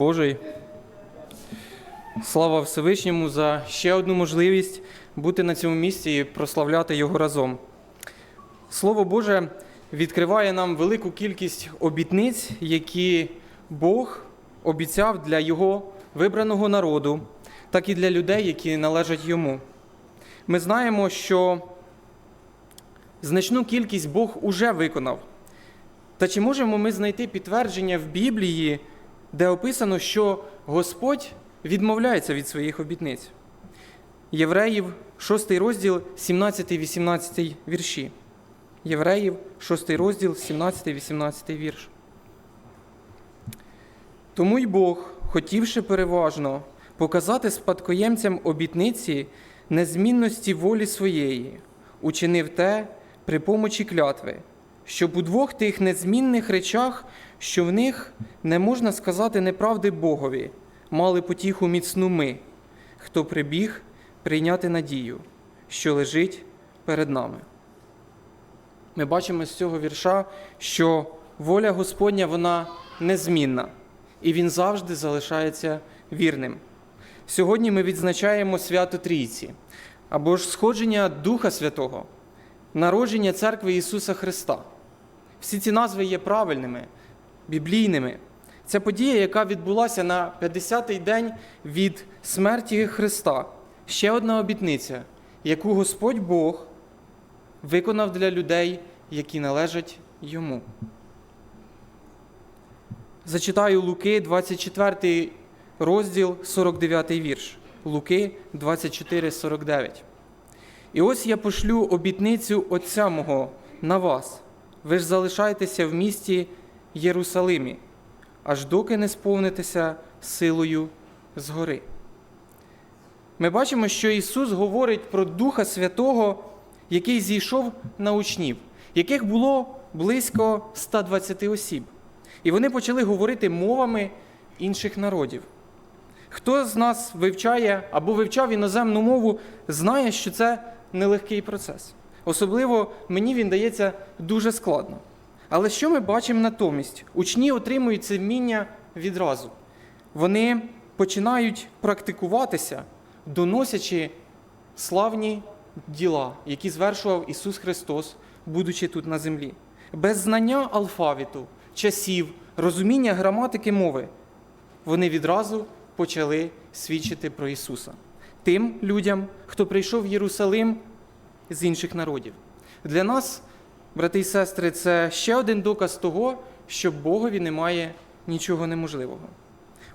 Божий. Слава Всевишньому за ще одну можливість бути на цьому місці і прославляти Його разом. Слово Боже відкриває нам велику кількість обітниць, які Бог обіцяв для Його вибраного народу, так і для людей, які належать йому. Ми знаємо, що значну кількість Бог уже виконав. Та чи можемо ми знайти підтвердження в Біблії, де описано, що Господь відмовляється від своїх обітниць? Євреїв, 6 розділ, 17-18 вірші. Євреїв, 6 розділ, 17-18 вірш. Тому й Бог, хотівши переважно показати спадкоємцям обітниці незмінності волі своєї, учинив те при помочі клятви, щоб у двох тих незмінних речах, що в них не можна сказати неправди Богові, мали потіху міцну ми, хто прибіг прийняти надію, що лежить перед нами. Ми бачимо з цього вірша, що воля Господня вона незмінна, і він завжди залишається вірним. Сьогодні ми відзначаємо свято Трійці, або ж сходження Духа Святого, народження церкви Ісуса Христа. Всі ці назви є правильними, біблійними. Це подія, яка відбулася на 50-й день від смерті Христа. Ще одна обітниця, яку Господь Бог виконав для людей, які належать йому. Зачитаю Луки, 24 розділ, 49 вірш. Луки 24, 49. І ось я пошлю обітницю Отця мого на вас. Ви ж залишайтеся в місті Єрусалимі, аж доки не сповнитеся силою згори. Ми бачимо, що Ісус говорить про Духа Святого, який зійшов на учнів, яких було близько 120 осіб. І вони почали говорити мовами інших народів. Хто з нас вивчає або вивчав іноземну мову, знає, що це нелегкий процес. Особливо мені він дається дуже складно. Але що ми бачимо натомість? Учні отримують це вміння відразу. Вони починають практикуватися, доносячи славні діла, які звершував Ісус Христос, будучи тут на землі. Без знання алфавіту, часів, розуміння граматики мови, вони відразу почали свідчити про Ісуса тим людям, хто прийшов в Єрусалим з інших народів. Для нас, брати і сестри, це ще один доказ того, що Богові немає нічого неможливого.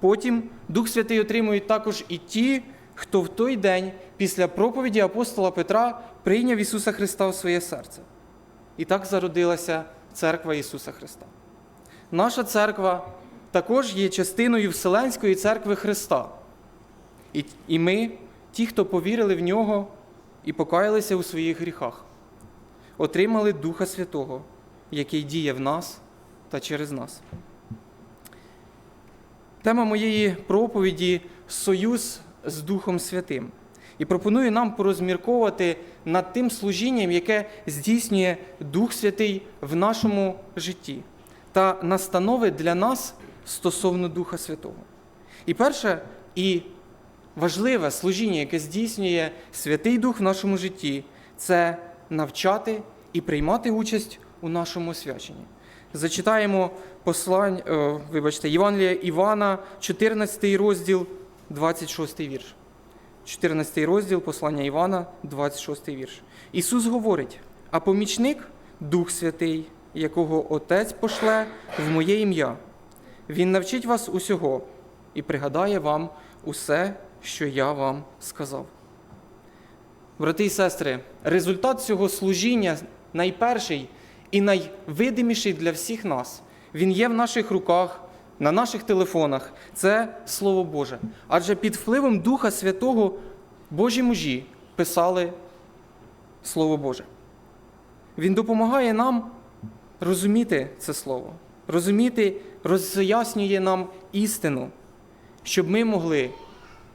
Потім Дух Святий отримують також і ті, хто в той день після проповіді апостола Петра прийняв Ісуса Христа в своє серце. І так зародилася церква Ісуса Христа. Наша церква також є частиною Вселенської церкви Христа. І ми, ті, хто повірили в нього і покаялися у своїх гріхах, отримали Духа Святого, який діє в нас та через нас. Тема моєї проповіді союз з Духом Святим. І пропоную нам порозмірковувати над тим служінням, яке здійснює Дух Святий в нашому житті, та настанови для нас стосовно Духа Святого. І перше і важливе служіння, яке здійснює Святий Дух в нашому житті, це навчати і приймати участь у нашому освяченні. Зачитаємо послань, о, вибачте, Євангелія Івана, 14 розділ, 26 вірш. 14 розділ послання Івана, 26 вірш. Ісус говорить: а помічник, Дух Святий, якого Отець пошле в моє ім'я. Він навчить вас усього і пригадає вам усе, що я вам сказав. Брати і сестри, результат цього служіння найперший і найвидиміший для всіх нас. Він є в наших руках, на наших телефонах. Це Слово Боже. Адже під впливом Духа Святого Божі мужі писали Слово Боже. Він допомагає нам розуміти це Слово, розуміти, роз'яснює нам істину, щоб ми могли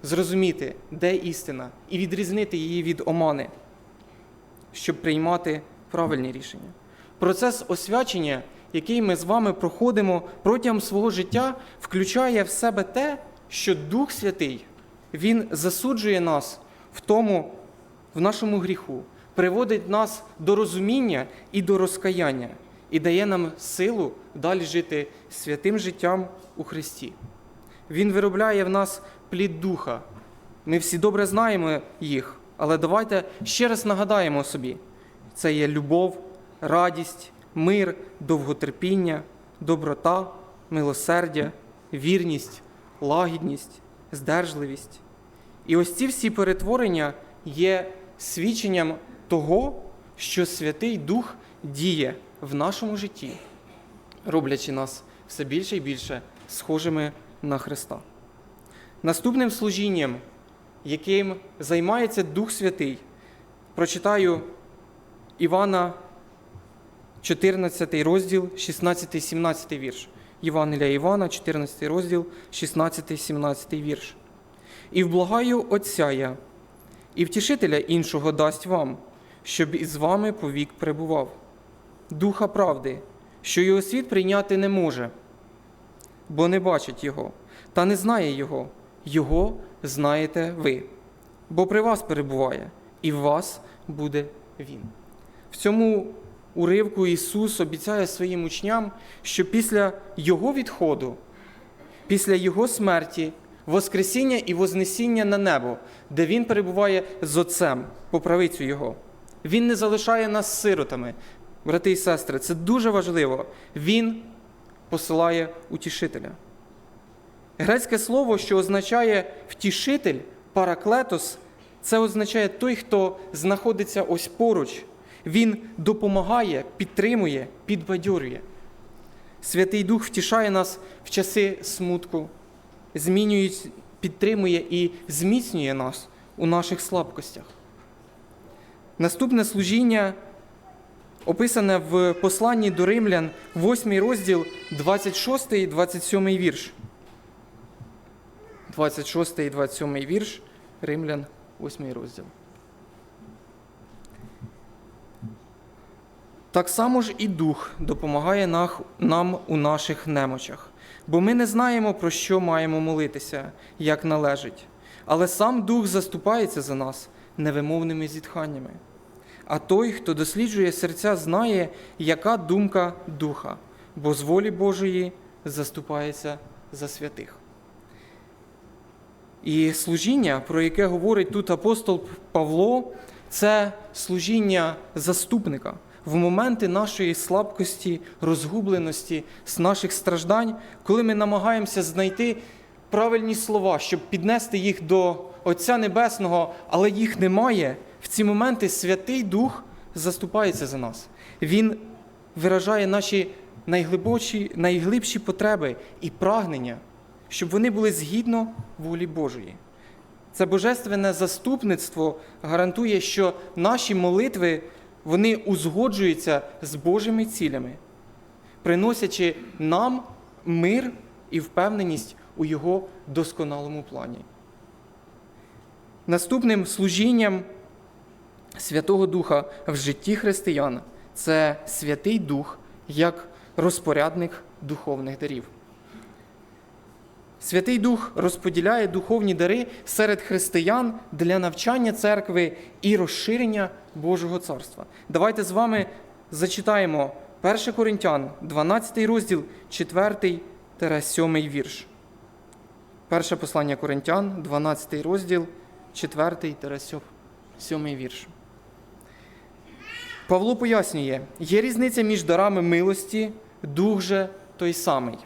зрозуміти, де істина, і відрізнити її від омани, щоб приймати правильні рішення. Процес освячення який ми з вами проходимо протягом свого життя, включає в себе те, що Дух Святий Він засуджує нас в тому, в нашому гріху, приводить нас до розуміння і до розкаяння, і дає нам силу далі жити святим життям у Христі. Він виробляє в нас плід духа. Ми всі добре знаємо їх, але давайте ще раз нагадаємо собі: це є любов, радість, мир, довготерпіння, доброта, милосердя, вірність, лагідність, здержливість. І ось ці всі перетворення є свідченням того, що Святий Дух діє в нашому житті, роблячи нас все більше і більше схожими на Христа. Наступним служінням, яким займається Дух Святий, прочитаю Івана 14 розділ, 16-17 вірш. Євангелія Івана, 14 розділ, 16-17 вірш. І вблагаю Отця я, і втішителя іншого дасть вам, щоб із вами повік перебував. Духа правди, що його світ прийняти не може, бо не бачить його, та не знає його, його знаєте ви, бо при вас перебуває, і в вас буде Він. В цьому уривку Ісус обіцяє своїм учням, що після Його відходу, після Його смерті, Воскресіння і Вознесіння на небо, де Він перебуває з Отцем по правицю Його. Він не залишає нас сиротами. Брати і сестри, це дуже важливо. Він посилає утішителя. Грецьке слово, що означає втішитель, параклетос, це означає той, хто знаходиться ось поруч. Він допомагає, підтримує, підбадьорює. Святий Дух втішає нас в часи смутку, змінює, підтримує і зміцнює нас у наших слабкостях. Наступне служіння описане в посланні до римлян, 8 розділ, 26 і 27 вірш. 26 і 27 вірш, Римлян, 8 розділ. Так само ж і Дух допомагає нам у наших немочах, бо ми не знаємо, про що маємо молитися, як належить. Але сам Дух заступається за нас невимовними зітханнями. А той, хто досліджує серця, знає, яка думка Духа, бо з волі Божої заступається за святих. І служіння, про яке говорить тут апостол Павло, це служіння заступника в моменти нашої слабкості, розгубленості, наших страждань, коли ми намагаємося знайти правильні слова, щоб піднести їх до Отця Небесного, але їх немає. В ці моменти Святий Дух заступається за нас. Він виражає наші найглибші, найглибші потреби і прагнення, щоб вони були згідно волі Божої. Це божественне заступництво гарантує, що наші молитви вони узгоджуються з Божими цілями, приносячи нам мир і впевненість у Його досконалому плані. Наступним служінням Святого Духа в житті християн це Святий Дух як розпорядник духовних дарів. Святий Дух розподіляє духовні дари серед християн для навчання церкви і розширення Божого царства. Давайте з вами зачитаємо 1 Коринтян, 12 розділ, 4 7 вірш. Перше послання Коринтян, 12 розділ, 4 7 вірш. Павло пояснює, є різниця між дарами милості, дух же той самий.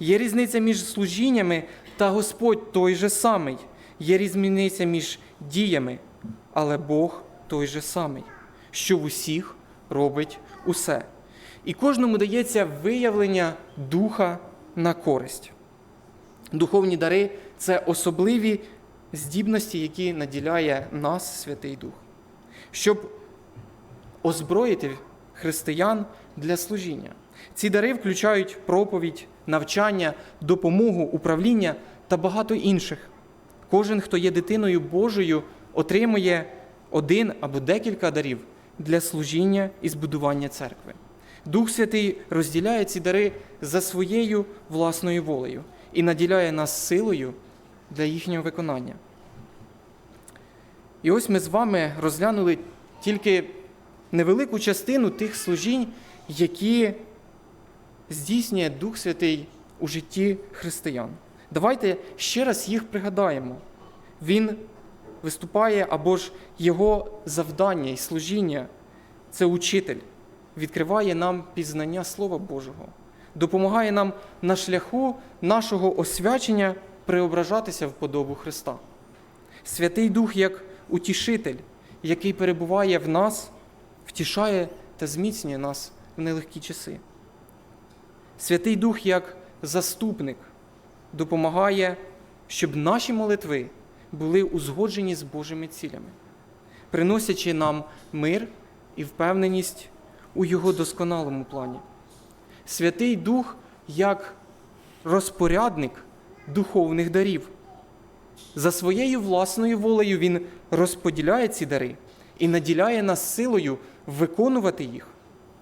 Є різниця між служіннями та Господь той же самий. Є різниця між діями, але Бог той же самий, що в усіх робить усе. І кожному дається виявлення духа на користь. Духовні дари це особливі здібності, які наділяє нас Святий Дух, щоб озброїти християн для служіння. Ці дари включають проповідь, навчання, допомогу, управління та багато інших. Кожен, хто є дитиною Божою, отримує один або декілька дарів для служіння і збудування церкви. Дух Святий розділяє ці дари за своєю власною волею і наділяє нас силою для їхнього виконання. І ось ми з вами розглянули тільки невелику частину тих служінь, які здійснює Дух Святий у житті християн. Давайте ще раз їх пригадаємо. Він виступає або ж його завдання і служіння це учитель, відкриває нам пізнання Слова Божого, допомагає нам на шляху нашого освячення преображатися в подобу Христа. Святий Дух як утішитель, який перебуває в нас, втішає та зміцнює нас в нелегкі часи. Святий Дух як заступник допомагає, щоб наші молитви були узгоджені з Божими цілями, приносячи нам мир і впевненість у Його досконалому плані. Святий Дух як розпорядник духовних дарів. За своєю власною волею Він розподіляє ці дари і наділяє нас силою виконувати їх,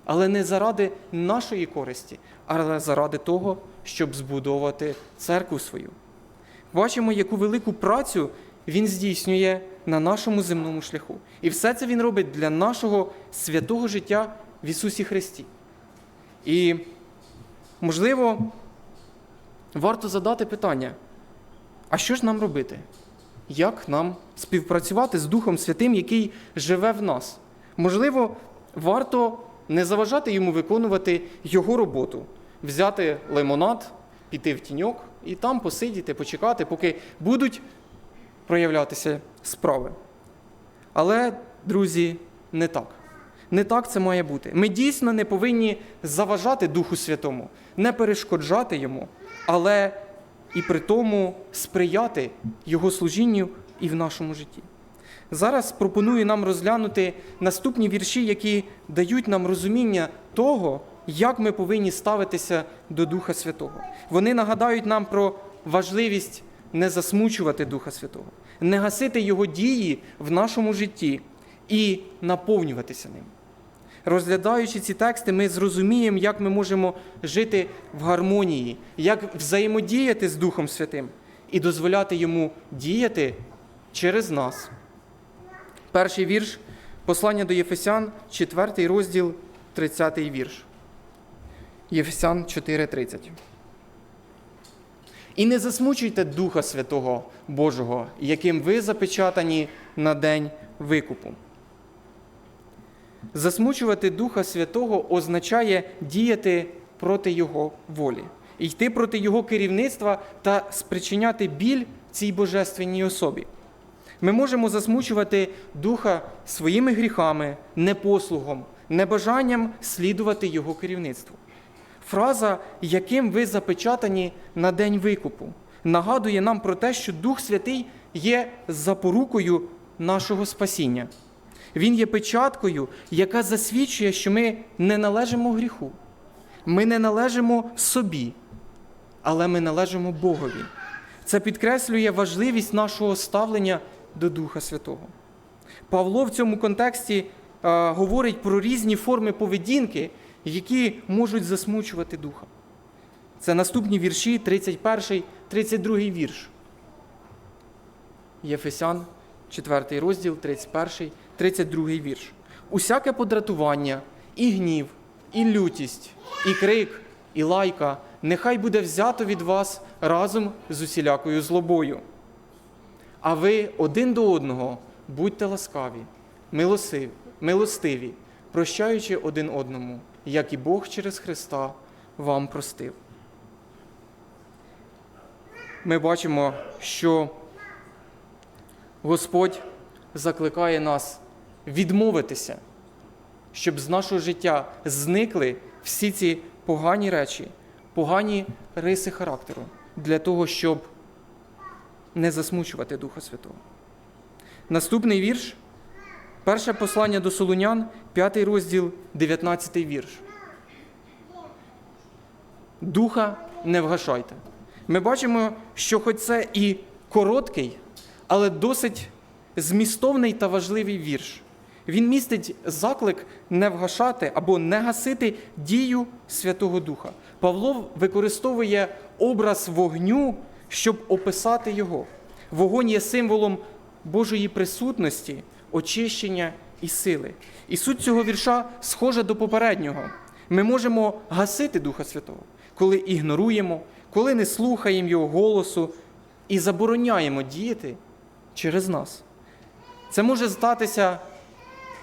але не заради нашої користі, але заради того, щоб збудовувати церкву свою. Бачимо, яку велику працю Він здійснює на нашому земному шляху. І все це Він робить для нашого святого життя в Ісусі Христі. І, можливо, варто задати питання. А що ж нам робити? Як нам співпрацювати з Духом Святим, який живе в нас? Можливо, варто не заважати йому виконувати його роботу, взяти лимонад, піти в тіньок і там посидіти, почекати, поки будуть проявлятися справи. Але, друзі, не так. Не так це має бути. Ми дійсно не повинні заважати Духу Святому, не перешкоджати йому, але і при тому сприяти Його служінню і в нашому житті. Зараз пропоную нам розглянути наступні вірші, які дають нам розуміння того, як ми повинні ставитися до Духа Святого. Вони нагадають нам про важливість не засмучувати Духа Святого, не гасити Його дії в нашому житті і наповнюватися ним. Розглядаючи ці тексти, ми зрозуміємо, як ми можемо жити в гармонії, як взаємодіяти з Духом Святим і дозволяти йому діяти через нас. Перший вірш послання до Єфесян, 4 розділ, 30 вірш. Єфесян 4:30. І не засмучуйте Духа Святого Божого, яким ви запечатані на день викупу. Засмучувати Духа Святого означає діяти проти Його волі, йти проти Його керівництва та спричиняти біль цій божественній особі. Ми можемо засмучувати Духа своїми гріхами, непослугом, небажанням слідувати Його керівництву. Фраза, яким ви запечатані на день викупу, нагадує нам про те, що Дух Святий є запорукою нашого спасіння. Він є печаткою, яка засвідчує, що ми не належимо гріху. Ми не належимо собі, але ми належимо Богові. Це підкреслює важливість нашого ставлення до Духа Святого. Павло в цьому контексті е, говорить про різні форми поведінки, які можуть засмучувати духа. Це наступні вірші, 31, 32 вірш. Єфесян, 4 розділ, 31, 32 вірш. Усяке подратування, і гнів, і лютість, і крик, і лайка нехай буде взято від вас разом з усілякою злобою. А ви один до одного будьте ласкаві, милостиві, прощаючи один одному, як і Бог через Христа вам простив. Ми бачимо, що Господь закликає нас відмовитися, щоб з нашого життя зникли всі ці погані речі, погані риси характеру, для того, щоб не засмучувати Духа Святого. Наступний вірш, перше послання до Солунян, 5 розділ, 19 вірш. Духа не вгашайте. Ми бачимо, що хоч це і короткий, але досить змістовний та важливий вірш. Він містить заклик не вгашати або не гасити дію Святого Духа. Павло використовує образ вогню, щоб описати його. Вогонь є символом Божої присутності, очищення і сили. І суть цього вірша схожа до попереднього. Ми можемо гасити Духа Святого, коли ігноруємо, коли не слухаємо Його голосу і забороняємо діяти через нас. Це може статися,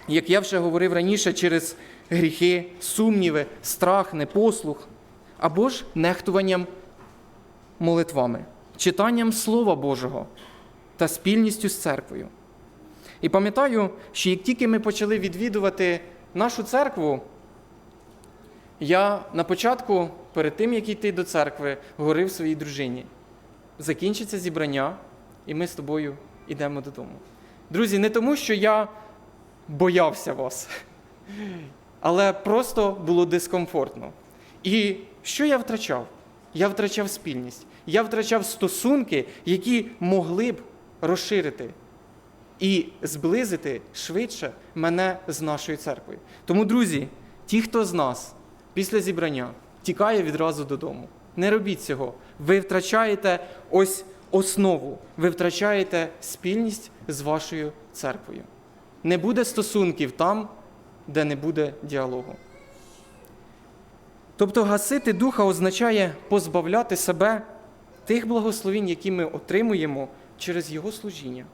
як я вже говорив раніше, через гріхи, сумніви, страх, непослух, або ж нехтуванням молитвами, читанням Слова Божого та спільністю з церквою. І пам'ятаю, що як тільки ми почали відвідувати нашу церкву, я на початку, перед тим, як йти до церкви, говорив своїй дружині: закінчиться зібрання, і ми з тобою йдемо додому. Друзі, не тому, що я боявся вас, але просто було дискомфортно. І що я втрачав? Я втрачав спільність, я втрачав стосунки, які могли б розширити і зблизити швидше мене з нашою церквою. Тому, друзі, ті, хто з нас після зібрання тікає відразу додому, не робіть цього. Ви втрачаєте ось основу, ви втрачаєте спільність з вашою церквою. Не буде стосунків там, де не буде діалогу. Тобто гасити духа означає позбавляти себе тих благословінь, які ми отримуємо через Його служіння,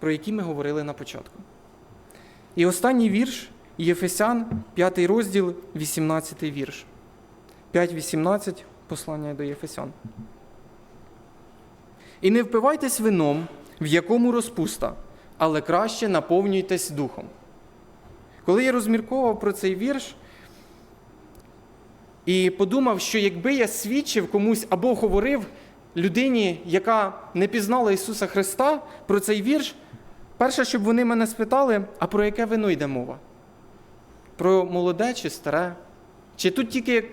про які ми говорили на початку. І останній вірш Єфесян, 5 розділ, 18 вірш. 5.18 послання до Єфесян. І не впивайтесь вином, в якому розпуста, але краще наповнюйтесь духом. Коли я розмірковував про цей вірш і подумав, що якби я свідчив комусь або говорив людині, яка не пізнала Ісуса Христа про цей вірш, перше, щоб вони мене спитали, а про яке вино йде мова? Про молоде чи старе? Чи тут тільки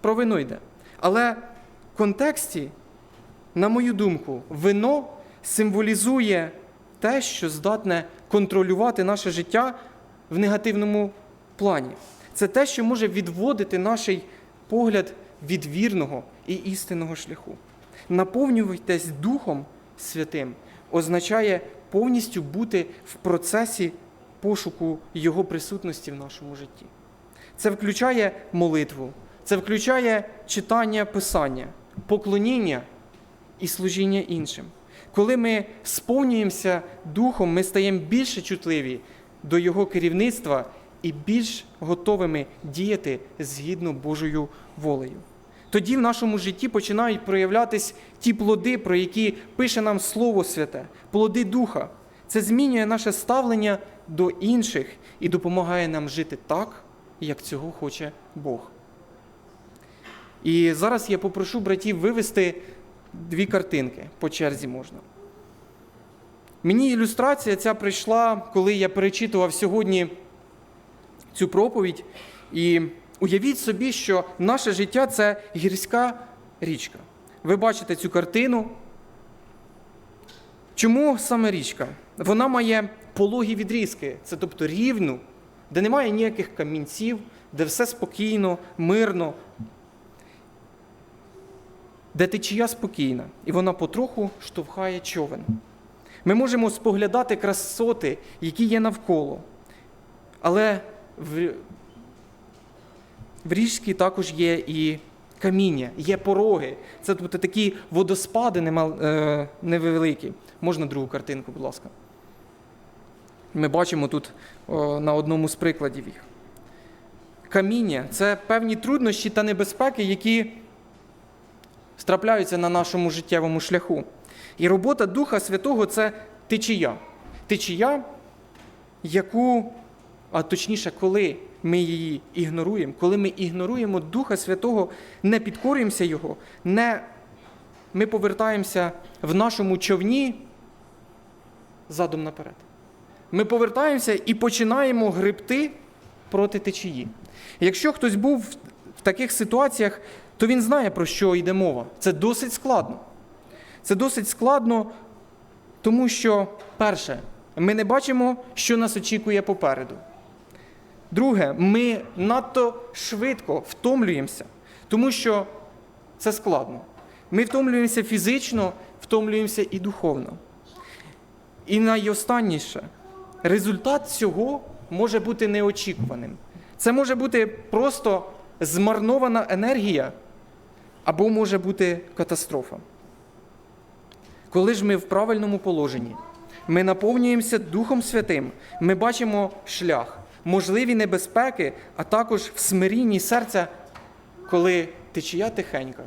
про вино йде? Але в контексті, на мою думку, вино символізує те, що здатне контролювати наше життя в негативному плані. Це те, що може відводити наш погляд від вірного і істинного шляху. Наповнюватись Духом Святим означає повністю бути в процесі пошуку Його присутності в нашому житті. Це включає молитву, це включає читання Писання, поклоніння і служіння іншим. Коли ми сповнюємося Духом, ми стаємо більше чутливі до Його керівництва і більш готовими діяти згідно Божою волею. Тоді в нашому житті починають проявлятись ті плоди, про які пише нам Слово Святе, плоди Духа. Це змінює наше ставлення до інших і допомагає нам жити так, як цього хоче Бог. І зараз я попрошу братів вивести дві картинки по черзі можна. Мені ілюстрація ця прийшла, коли я перечитував сьогодні цю проповідь. І уявіть собі, що наше життя це гірська річка. Ви бачите цю картину. Чому саме річка? Вона має пологі відрізки, це тобто рівну, де немає ніяких камінців, де все спокійно, мирно, де течія спокійна, і вона потроху штовхає човен. Ми можемо споглядати красоти, які є навколо. Але в, в річці також є і каміння, є пороги. Це тобто такі водоспади е, невеликі. Можна другу картинку, будь ласка. Ми бачимо тут о, на одному з прикладів їх. Каміння це певні труднощі та небезпеки, які страпляються на нашому життєвому шляху. І робота Духа Святого це течія. Течія, яку, а точніше, коли ми її ігноруємо, коли ми ігноруємо Духа Святого, не підкорюємося Його, не, ми повертаємося в нашому човні задом наперед. Ми повертаємося і починаємо гребти проти течії. Якщо хтось був в таких ситуаціях, то він знає, про що йде мова. Це досить складно. Це досить складно, тому що, перше, ми не бачимо, що нас очікує попереду. Друге, ми надто швидко втомлюємося, тому що це складно. Ми втомлюємося фізично, втомлюємося і духовно. І найостанніше, результат цього може бути неочікуваним. Це може бути просто змарнована енергія, або може бути катастрофа. Коли ж ми в правильному положенні, ми наповнюємося Духом Святим, ми бачимо шлях, можливі небезпеки, а також в смирінні серця, коли течія тихенька,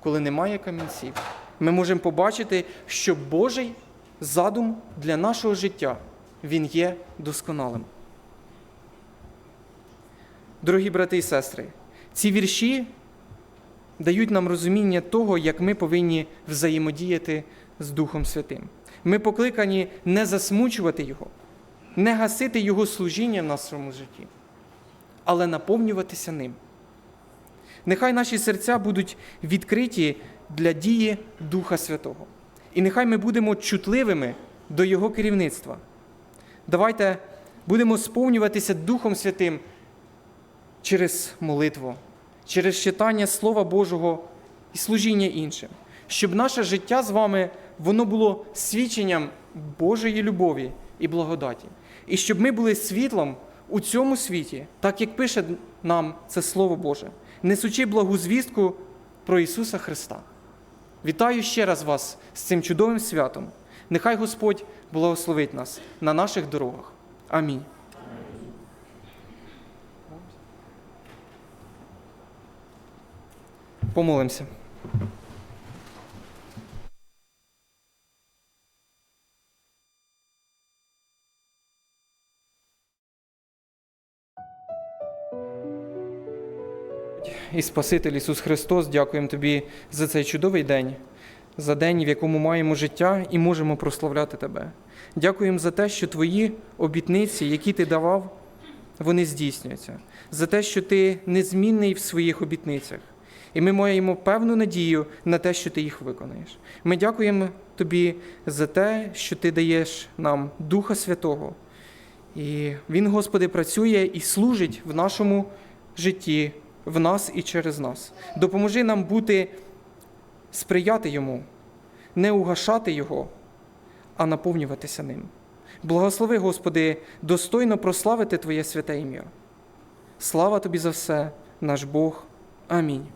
коли немає камінців, ми можемо побачити, що Божий задум для нашого життя він є досконалим. Дорогі брати і сестри, ці вірші дають нам розуміння того, як ми повинні взаємодіяти з Духом Святим. Ми покликані не засмучувати Його, не гасити Його служіння в нашому житті, але наповнюватися ним. Нехай наші серця будуть відкриті для дії Духа Святого. І нехай ми будемо чутливими до Його керівництва. Давайте будемо сповнюватися Духом Святим через молитву, через читання Слова Божого і служіння іншим, щоб наше життя з вами воно було свідченням Божої любові і благодаті. І щоб ми були світлом у цьому світі, так як пише нам це Слово Боже, несучи благу звістку про Ісуса Христа. Вітаю ще раз вас з цим чудовим святом. Нехай Господь благословить нас на наших дорогах. Амінь. Помолимося. І Спаситель Ісус Христос, дякуємо Тобі за цей чудовий день, за день, в якому маємо життя і можемо прославляти Тебе. Дякуємо за те, що Твої обітниці, які Ти давав, вони здійснюються, за те, що Ти незмінний в своїх обітницях. І ми маємо певну надію на те, що ти їх виконаєш. Ми дякуємо тобі за те, що ти даєш нам Духа Святого. І Він, Господи, працює і служить в нашому житті, в нас і через нас. Допоможи нам бути, сприяти Йому, не угашати Його, а наповнюватися ним. Благослови, Господи, достойно прославити Твоє святе ім'я. Слава Тобі за все, наш Бог. Амінь.